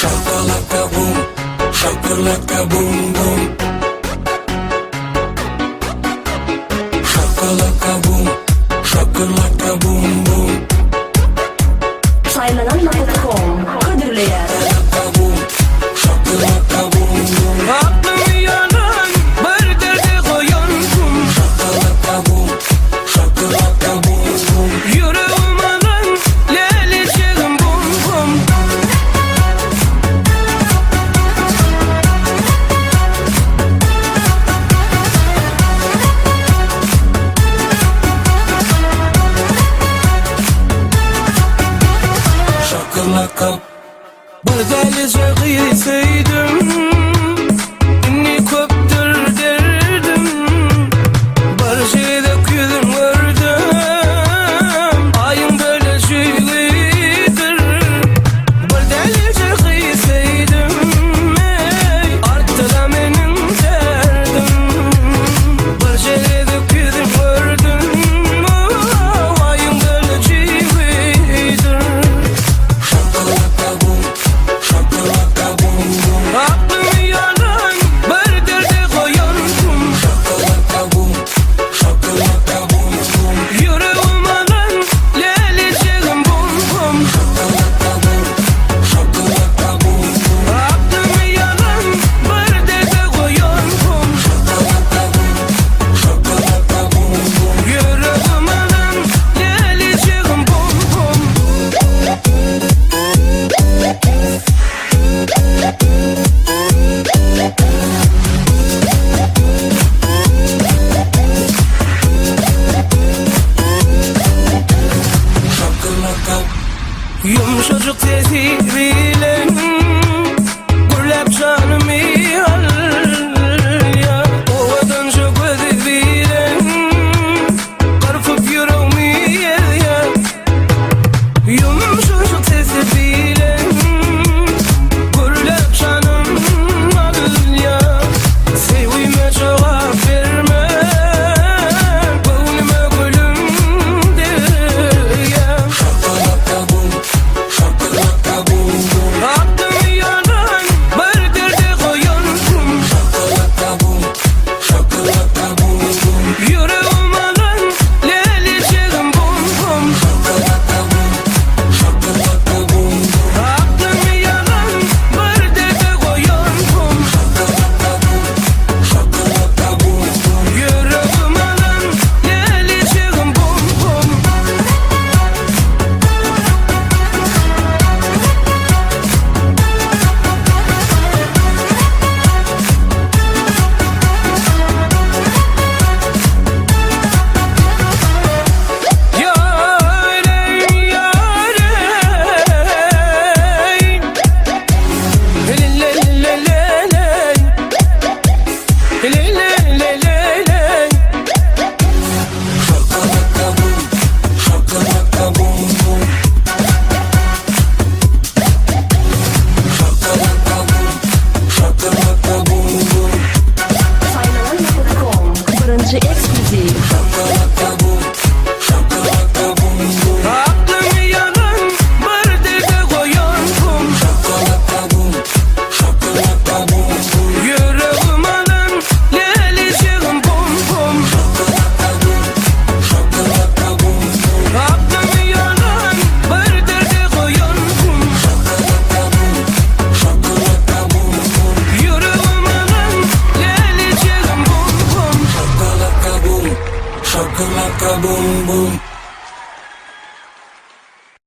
Shakalaka boom, shakalaka boom boom. Shakalaka boom, shakalaka boom boom. Simon on my العقب برجع لصغير سيدم اني كبت derdim Barış edip yüzüm Yumuşacık tesisleriyle hmm, Gürlepçe Come like a boom boom.